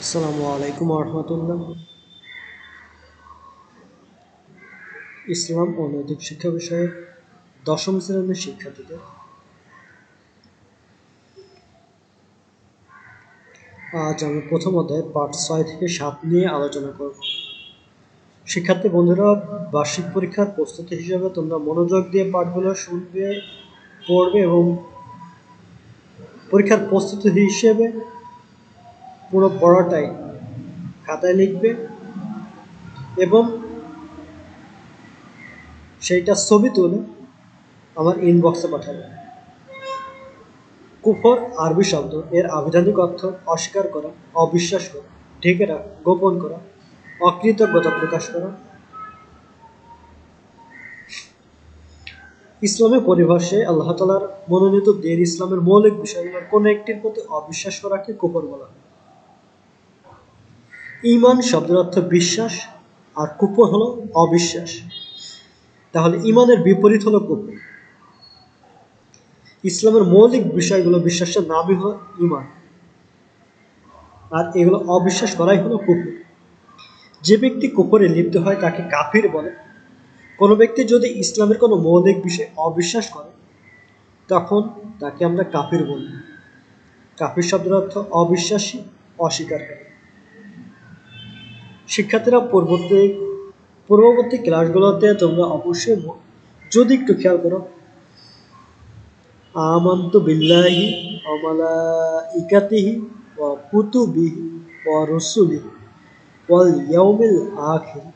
আসসালামু আলাইকুম রহমতুল্লাহ ইসলাম ও নৈতিক শিক্ষা বিষয়ে দশম শ্রেণির শিক্ষার্থীদের আজ আমি প্রথম অধ্যায় পাঠ ছয় থেকে সাত নিয়ে আলোচনা করব। শিক্ষার্থী বন্ধুরা, বার্ষিক পরীক্ষার প্রস্তুতি হিসাবে তোমরা মনোযোগ দিয়ে পাঠগুলো শুনবে, পড়বে এবং পরীক্ষার প্রস্তুতি হিসেবে পুরো পড়াটাই খাতায় লিখবে এবং সেইটা ছবি তুলে আমার ইনবক্সে পাঠাবে। কুফর আরবি শব্দ, এর আবিধানিক অর্থ অস্বীকার করা অবিশ্বাস করা ঢেকে রাখা, গোপন করা, অকৃতজ্ঞতা প্রকাশ করা। ইসলামের পরিভাষায় আল্লাহ তালার মনোনীত দিন ইসলামের মৌলিক বিষয়গুলোর কোনো একটির প্রতি অবিশ্বাস করাকে কুফর বলা হয়। ইমান শব্দের অর্থ বিশ্বাস আর কুপর হলো অবিশ্বাস। তাহলে ইমানের বিপরীত হলো কুপর ইসলামের মৌলিক বিষয়গুলো বিশ্বাসের নামই হলো ইমান। আর এগুলো অবিশ্বাস করাই হলো কুপুর যে ব্যক্তি কুকুরে লিপ্ত হয় তাকে কাফির বলে। কোনো ব্যক্তি যদি ইসলামের কোনো মৌলিক বিষয়ে অবিশ্বাস করে, তখন তাকে আমরা কাফির বলি। কাফির শব্দের অর্থ অবিশ্বাসী, অস্বীকারী। শিক্ষার্থীরা পূর্ববর্তী পূর্ববর্তী ক্লাসগুলোতে তোমরা অবশ্যই যদি একটু খেয়াল করো, আমান্ত বিল্লাহি অমালা ইকাতিহি ও কুতুবিহি ও রসুলিহি ওয়াল ইয়াউমিল আখির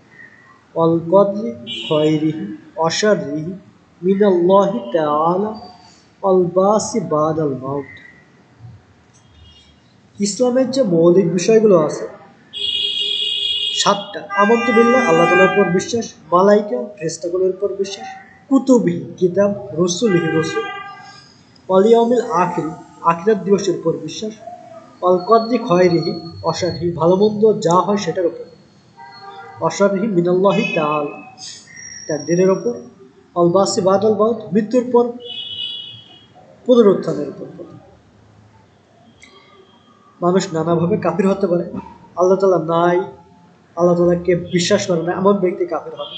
ওয়াল কদরি খয়রিহি অশারিহি মিনাল্লাহি তাআলা ওয়াল বাসি বাদাল মাউত। ইসলামের যে মৌলিক বিষয়গুলো আছে সাতটা। আমন্ত বিল্লাহ আল্লাহ তালার উপর বিশ্বাস, মালাইকা ফ্রেস্তাগুলোর উপর বিশ্বাস, কুতুবি, কিতাব, রসুলিহি রসুল। অলিয়মিল আখিরি, আখিরাত দিবসের উপর বিশ্বাস। অল কদ্রি খয়রিহি অসারিহি ভালো মন্দ যা হয় সেটার উপর। অসারিহি মিনাল্লাহি তাল তার দিনের ওপর অলবাসি বাদল বাউদ মৃত্যুর পর, পুনরুত্থানের উপর। মানুষ নানাভাবে কাফির হতে পারে। আল্লাহ তালা নাই আল্লাহ তালাকে বিশ্বাস করে না, এমন ব্যক্তি কাফের হবে।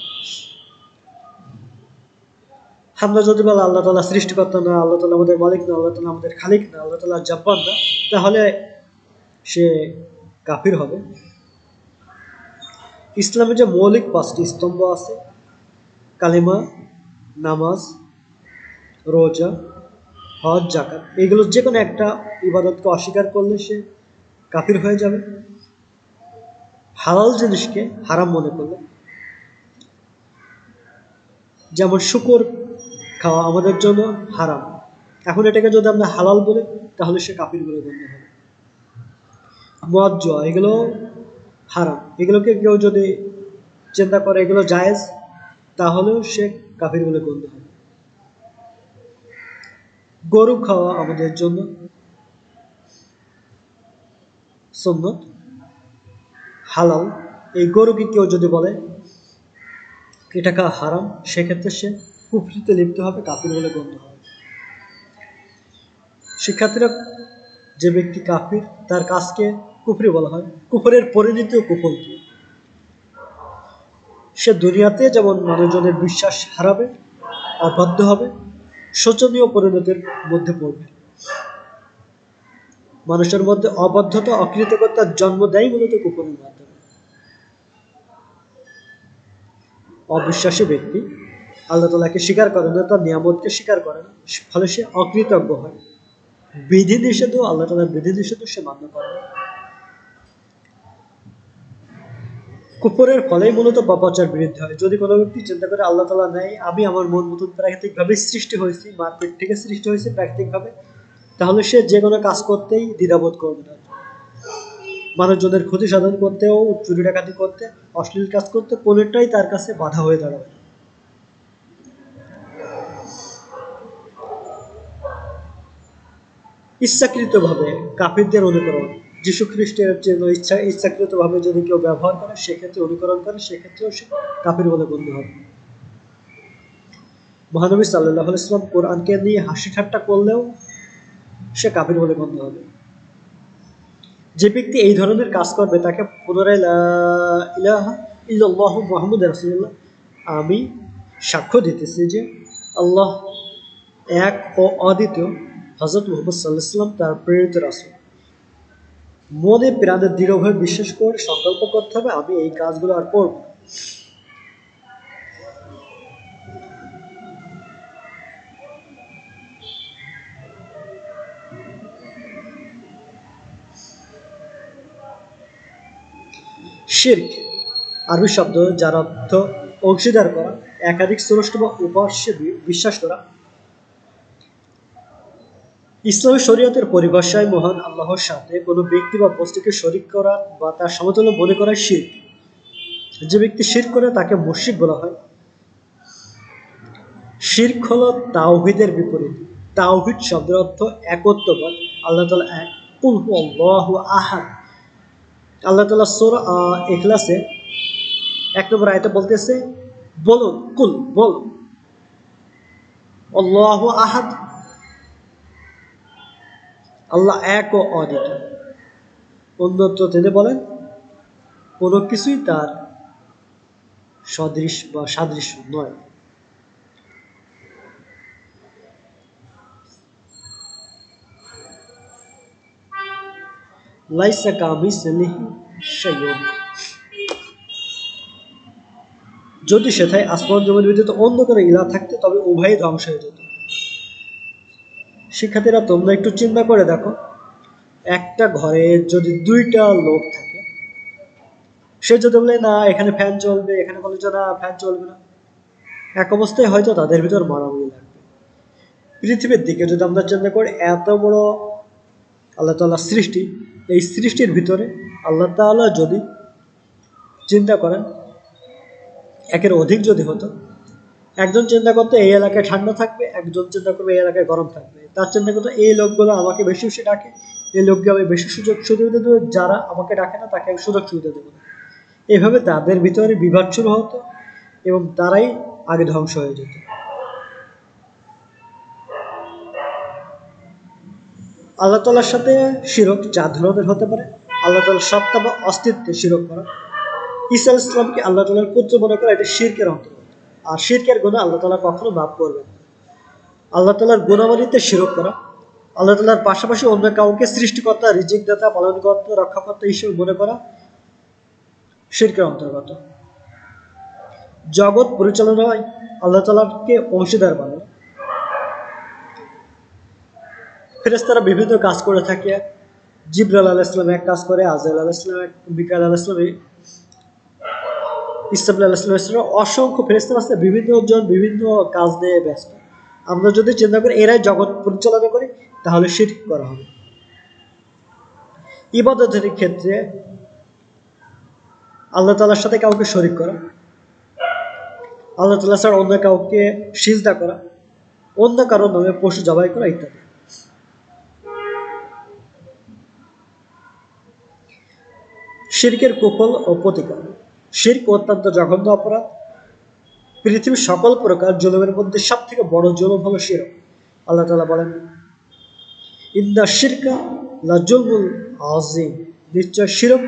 আমরা যদি বলে আল্লাহ তালা সৃষ্টিকর্তা না, আল্লাহ তালা আমাদের মালিক না, আল্লাহ তালা আমাদের খালিক না, আল্লাহ তালা জব্বান না, তাহলে সে কাফির হবে। ইসলামের যে মৌলিক পাঁচটি স্তম্ভ আছে, কালিমা, নামাজ, রোজা, হজ জাকাত এগুলো যে কোনো একটা ইবাদতকে অস্বীকার করলে সে কাফির হয়ে যাবে। হালাল জিনিসকে হারাম মনে করলে? যেমন শুকর খাওয়া আমাদের জন্য হারাম। এখন এটাকে যদি আমরা হালাল বলি, তাহলে সে কাপির বলে গণ্য হবে। মদ এগুলো হারাম। এগুলোকে কেউ যদি চিন্তা করে এগুলো জায়েজ, তাহলেও সে কাফির বলে গণ্য হবে। গরু খাওয়া আমাদের জন্য সুন্নত। হালাল। এই গরুকে কেউ যদি বলে এটা খাওয়া হারাম সেক্ষেত্রে সে কুফরিতে লিপ্ত হবে, কাফির বলে গণ্য হবে। শিক্ষার্থীরা, যে ব্যক্তি কাফির, তার কাজকে কুফরি বলা হয়। কুফরের পরিণতিও কুফর সে দুনিয়াতে যেমন মানুষজনের বিশ্বাস হারাবে, অবাধ্য হবে, শোচনীয় পরিণতির মধ্যে পড়বে। মানুষের মধ্যে অবাধ্যতা, অকৃতজ্ঞতার জন্ম দেয় মূলত কুকুরের মাধ্যমে। অবিশ্বাসী ব্যক্তি, আল্লাহ তালাকে স্বীকার করে না, তার নিয়ামতকে স্বীকার করে না, ফলে সে অকৃতজ্ঞ হয়। বিধি নিষেধও আল্লাহ তালার বিধি নিষেধও সে মান্য করে না। কুপুরের ফলেই মূলত পাপাচার বৃদ্ধি হয়। যদি কোনো ব্যক্তি চিন্তা করে, আল্লাহ তালা নেই, আমি আমার মন মতন প্রাকৃতিকভাবে সৃষ্টি হয়েছি, মারপেট থেকে সৃষ্টি হয়েছে প্রাকৃতিকভাবে তাহলে সে যে কোনো কাজ করতেই দ্বিধাবোধ করবে না। মানুষজনের ক্ষতি সাধন করতেও, চুরি ডাকাতি করতে, অশ্লীল কাজ করতে কোনোটাই তার কাছে বাধা হয়ে দাঁড়াবে ইচ্ছাকৃতভাবে কাফিরদের অনুকরণ যীশু খ্রিস্টের জন্য ইচ্ছা, ইচ্ছাকৃতভাবে যদি কেউ ব্যবহার করে, সেক্ষেত্রে অনুকরণ করে, সেক্ষেত্রেও সে কাফির বলে গণ্য হবে। মহানবী সাল্লাহ ইসলাম কোরআনকে নিয়ে হাসি ঠাট্টা করলেও সে কাফির বলে গণ্য হবে। যে ব্যক্তি এই ধরনের কাজ করবে, তাকে পুনরায় আমি সাক্ষ্য দিতেছি যে আল্লাহ এক ও অদ্বিতীয় হজরত মোহাম্মদ সাল্লাহ সাল্লাম তার প্রেরিত রাসূল। মনে প্রাণে দৃঢ়ভাবে বিশ্বাস করে সংকল্প করতে হবে, আমি এই কাজগুলো আর করব শির্ক, আরবি শব্দ যার অর্থ অংশীদার করা, একাধিক স্রষ্ট বা উপাস্যে বিশ্বাস করা। ইসলামী শরীয়তের পরিভাষায় মহান আল্লাহর সাথে কোনো ব্যক্তি বা বস্তুকে শরিক করা বা তার সমতুল্য মনে করা শির্ক। যে ব্যক্তি শির্ক করে তাকে মুশরিক বলা হয়। শির্ক হলো তাওহিদের বিপরীত। তাওহিদ শব্দের অর্থ একত্ববাদ। আল্লাহ তালা এক, কুল আল্লাহু আহাদ। আল্লাহ তালা সোর এখলাসে এক নম্বর আয়তা বলতেছে, বলুন, কুল, বল। আল্লাহ আহাদ। আল্লাহ এক ও অদ্বিতীয় অন্যত্র তিনি বলেন, কোনো কিছুই তার সদৃশ বা সাদৃশ্য নয়। লাইসা কামিসলিহি শাইউন যদি সেথায় আসমান জমির ভিতরে অন্য কোনো ইলা থাকতো, তবে উভয়ই ধ্বংস হয়ে যেত শিক্ষার্থীরা, তোমরা একটু চিন্তা করে দেখো। একটা ঘরে যদি দুইটা লোক থাকে, সে যদি বলে, না, এখানে ফ্যান চলবে, এখানে বলে যে, না, ফ্যান চলবে না। এক অবস্থায় হয়তো তাদের ভিতর মারামারি লাগবে। পৃথিবীর দিকে যদি আমরা চিন্তা করি, এত বড় আল্লাহ তাআলার সৃষ্টি এই সৃষ্টির ভিতরে আল্লাহ তাআলা যদি চিন্তা করেন, একের অধিক যদি হতো, একজন চিন্তা করতে এই এলাকায় ঠান্ডা থাকবে, একজন চিন্তা করবে এই এলাকায় গরম থাকবে। তার চিন্তা করতে, এই লোকগুলো আমাকে বেশি বেশি ডাকে, এই লোককে আমি বেশি সুযোগ সুবিধা দেবো, যারা আমাকে ডাকে না, তাকে আমি সুযোগ সুবিধা দেবো এভাবে তাদের ভিতরে বিভাগ শুরু হতো এবং তারাই আগে ধ্বংস হয়ে যেত। আল্লাহ তালার সাথে শিরক চার ধরনের হতে পারে, আল্লাহ তালার সত্তা বা অস্তিত্বে শিরক করা। ঈসা ইসলামকে আল্লাহ তালার পুত্র মনে করা এটা শিরকের অন্তর্গত আর শিরকের গুণা আল্লাহ তালা কখনো মাফ করবে আল্লাহ তালার গুণাবলীতে শিরক করা। আল্লাহ তালার পাশাপাশি অন্য কাউকে সৃষ্টিকর্তা রিজিক দাতা পালনকর্তা, রক্ষাকর্তা হিসেবে মনে করা শিরকের অন্তর্গত। জগৎ পরিচালনায় আল্লাহ তালাকে অংশীদার বানানো ফেরেস্তারা বিভিন্ন কাজ করে থাকে। জিব্রাল আলাহ ইসলাম এক কাজ করে আজাল আলাহ ইসলাম এক বিকাল আলাহ ইসলাম ইসলাম আলাহ ইসলাম ইসলাম অসংখ্য ফেরেস্তার আছে বিভিন্ন জন বিভিন্ন কাজ নিয়ে ব্যস্ত। আমরা যদি চিন্তা করি, এরাই জগৎ পরিচালনা করি, তাহলে শিরক করা হবে। ইবাদতের ক্ষেত্রে আল্লাহ তালার সাথে কাউকে শরিক করা, আল্লাহ তালা ছাড়া অন্য কাউকে সিজদা করা, অন্য কারও নামে পশু জবাই করা ইত্যাদি। শিরকের কুফল ও প্রতিকার। শির্ক অত্যন্ত জঘন্য অপরাধ। পৃথিবীর সকল প্রকার জুলুমের মধ্যে সব থেকে বড় জুলুম হলো শিরক। আল্লাহ তালা বলেন ইন্দা শিরকা লাজুলমুল আজিম নিশ্চয় শিরক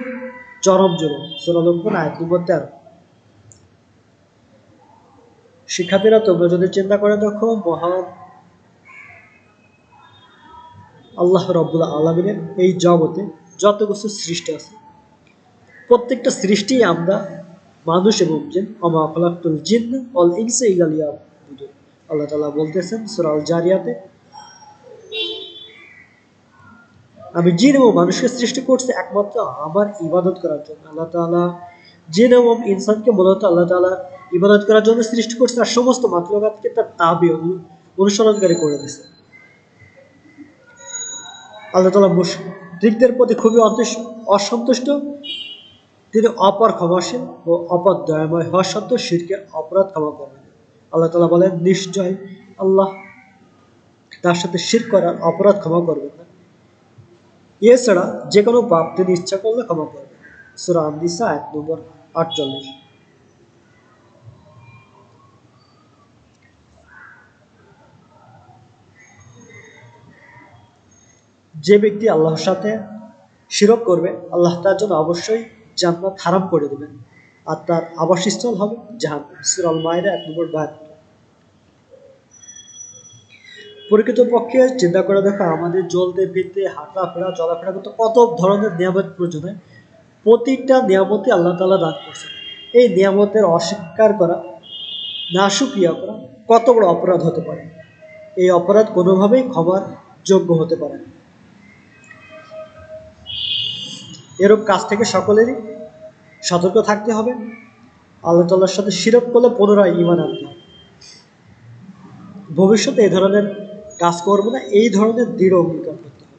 চরম জুলুম। সুরালম্বন আয়াত নম্বর তেরো। শিক্ষার্থীরা, তোমরা যদি চিন্তা করে দেখো, মহান আল্লাহ রব্বুল আলমিনের এই জগতে যত কিছু সৃষ্টি আছে প্রত্যেকটা সৃষ্টি আমরা মানুষ এবং জিন অমা ফলাক্তুল জিন, অল ইনসে ইলালিয়া আল্লাহ তালা বলতেছেন সুরাল জারিয়াতে, আমি জিন এবং মানুষকে সৃষ্টি করছি একমাত্র আমার ইবাদত করার জন্য। আল্লাহ তাআলা জিন এবং ইনসানকে মূলত আল্লাহ তালা ইবাদত করার জন্য সৃষ্টি করছে, আর সমস্ত মাতলগাতকে তার তাবি অনুসরণকারী করে দিয়েছে। আল্লাহ তালা মুশরিকদের প্রতি খুবই অসন্তুষ্ট তিনি অপর ক্ষমাসীন ও অপর দয়াময় হওয়া সত্ত্বেও শিরকের অপরাধ ক্ষমা করবেন। আল্লাহ তালা বলেন, নিশ্চয় আল্লাহ তার সাথে শির করার অপরাধ ক্ষমা করবেন না। এছাড়া যে কোনো পাপ তিনি ইচ্ছা করলে ক্ষমা করবেন। সুরা আন্দিসা এক নম্বর আটচল্লিশ। যে ব্যক্তি আল্লাহর সাথে শিরক করবে, আল্লাহ তার জন্য অবশ্যই জান্নাত হারাম করে দেবেন। আর তার আবাসস্থল হবে জাহান সুরাল মায়েরা এক নম্বর বাহাত্তর প্রকৃতপক্ষে চিন্তা করে দেখো, আমাদের চলতে, ফিরতে হাঁটা ফেরা চলাফেরা করতে কত ধরনের নিয়ামত প্রয়োজন হয়। প্রতিটা নিয়ামতে আল্লাহ তালা দান করছেন। এই নিয়ামতের অস্বীকার করা, না সুক্রিয়া করা কত বড় অপরাধ হতে পারে। এই অপরাধ কোনোভাবেই ক্ষমার যোগ্য হতে পারে এরূপ কাজ থেকে সকলেরই সতর্ক থাকতে হবে। আল্লাহ তাল্লার সাথে শিরক করলে পুনরায় ইমান আনতে হবে। ভবিষ্যতে এই ধরনের কাজ করব না, এই ধরনের দৃঢ় অঙ্গীকার করতে হবে।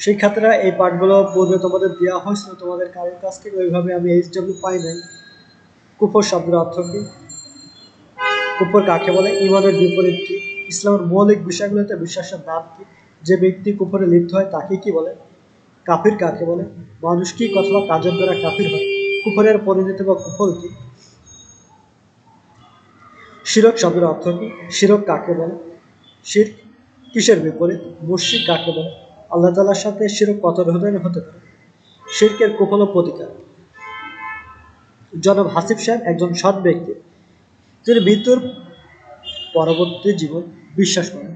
শিক্ষার্থীরা, এই পাঠগুলো পূর্বে তোমাদের দেওয়া হয়েছিল, তোমাদের কারোর কাছ থেকে ওইভাবে আমি এইচ ডাব্লিউ পাই নাই। কুফর শব্দের অর্থ কি? কুফর কাকে বলে? ইমানের বিপরীত কি? ইসলামের মৌলিক বিষয়গুলোতে বিশ্বাসের নাম কি? যে ব্যক্তি কুফরে লিপ্ত হয় তাকে কি বলে? কাফির কাকে বলে? মানুষ কি অথবা কাজের দ্বারা কাফির হয়? কুফরের পরিণতি বা কুফল কি? শিরক শব্দের অর্থ কি? শিরক কাকে বলে? শির কিসের বিপরীত? মুর্শিক কাকে বলে? আল্লাহ তালার সাথে শিরক কত ধরনের হতে পারে? শিরকের কুফল প্রতিকার। জনাব হাসিফ সাহেব একজন সৎ ব্যক্তি। তিনি মৃত্যুর পরবর্তী জীবন বিশ্বাস করেন।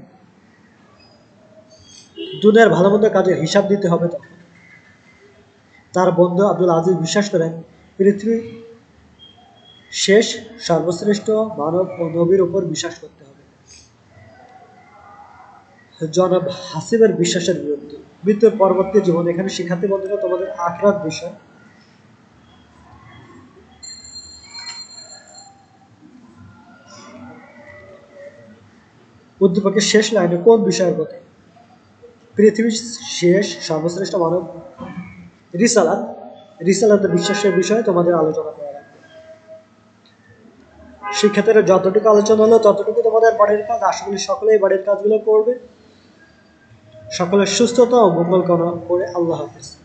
দুনিয়ার ভালো মন্দ কাজের হিসাব দিতে হবে তখন তার বন্ধু আব্দুল আজিজ বিশ্বাস করেন, পৃথিবীর শেষ সর্বশ্রেষ্ঠ মানব ও নবীর উপর বিশ্বাস করতে হবে। জনাব হাসিবের বিশ্বাসের বিরুদ্ধে। মৃত্যুর পরবর্তী জীবন এখানে শিক্ষার্থী বন্ধুরা, তোমাদের আখরাত বিষয়। উদ্দীপকের শেষ লাইনে কোন বিষয়ের কথা পৃথিবীর শেষ সর্বশ্রেষ্ঠ মানব রিসালাত রিসালাত বিশ্বাসের বিষয়ে তোমাদের আলোচনা করা লাগবে। যতটুকু আলোচনা হলো, ততটুকু তোমাদের বাড়ির কাজ। আশা করি সকলেই বাড়ির কাজগুলো করবে। সকলের সুস্থতা ও মঙ্গল কামনা করে আল্লাহ হাফিজ।